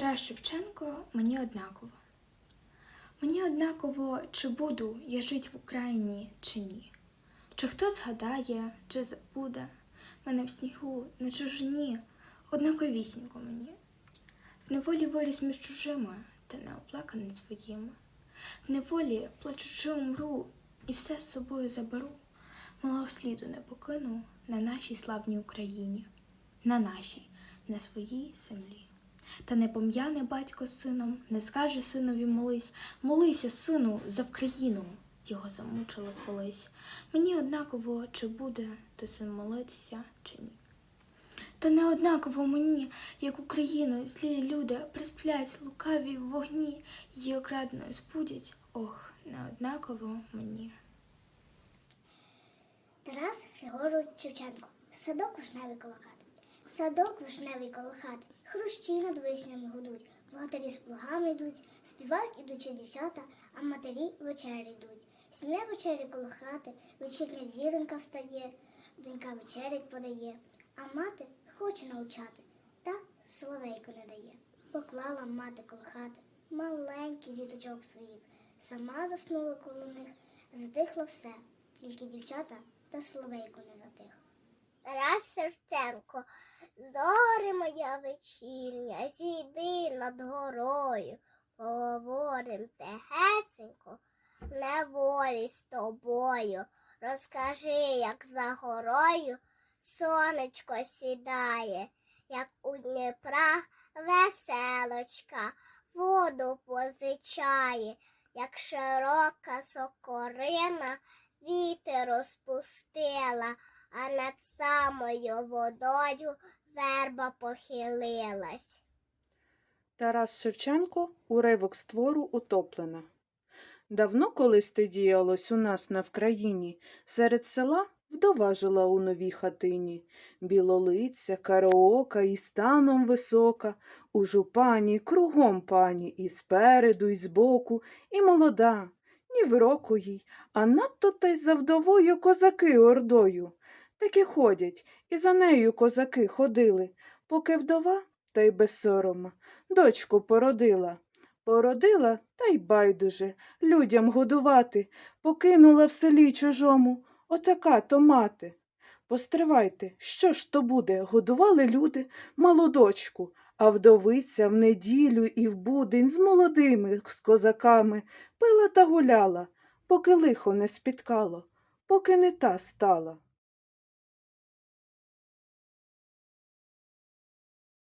Тарас Шевченко мені однаково. Мені однаково, чи буду я жить в Україні, чи ні. Чи хто згадає, чи забуде мене в снігу на чужині, однаковісінько мені. В неволі виріс між чужими, та не оплаканий своїми. В неволі плачучи умру, і все з собою заберу. Малого сліду не покину на нашій славній Україні, на нашій, на своїй землі. Та не пом'яне батько сином, не скаже синові молись, молися, сину, за Вкраїну. Його замучили колись. Мені однаково, чи буде той син молитися, чи ні. Та не однаково мені, як Україну, злі люди присплять лукаві в вогні, її окрадною збудять, ох, не однаково мені. Тарас Григорович Шевченко. Садок вишневий коло хати. Садок вишневий коло хати. Хрущі над вишнями гудуть, платарі з плугами йдуть, співають ідучі дівчата, а матері вечері йдуть. Сім'я вечері коло хати, вечірня зіронька встає, донька вечерять подає, а мати хоче навчати, та соловейку не дає. Поклала мати коло хати маленький діточок своїх, сама заснула коло них, затихло все, тільки дівчата та соловейку не затих. Тарас Шевченко, зорі моя вечірня, зійди над горою, поговорим тихесенько, неволі з тобою. Розкажи, як за горою сонечко сідає, як у Дніпра веселочка воду позичає, як широка сокорина вітер розпустила, а над самою водою верба похилилась. Тарас Шевченко уривок з твору утоплена. Давно колись ти діялось у нас на Вкраїні, серед села вдова жила у новій хатині. Білолиця, караока і станом висока, у жупані, кругом пані, і спереду, і збоку, і молода, ні в року їй, а надто та й за вдовою козаки ордою. Таки ходять, і за нею козаки ходили, поки вдова, та й без сорома, дочку породила. Породила, та й байдуже, людям годувати, покинула в селі чужому, отака то мати. Постривайте, що ж то буде? Годували люди малу дочку, а вдовиця в неділю і в будень з молодими, з козаками пила та гуляла, поки лихо не спіткало, поки не та стала.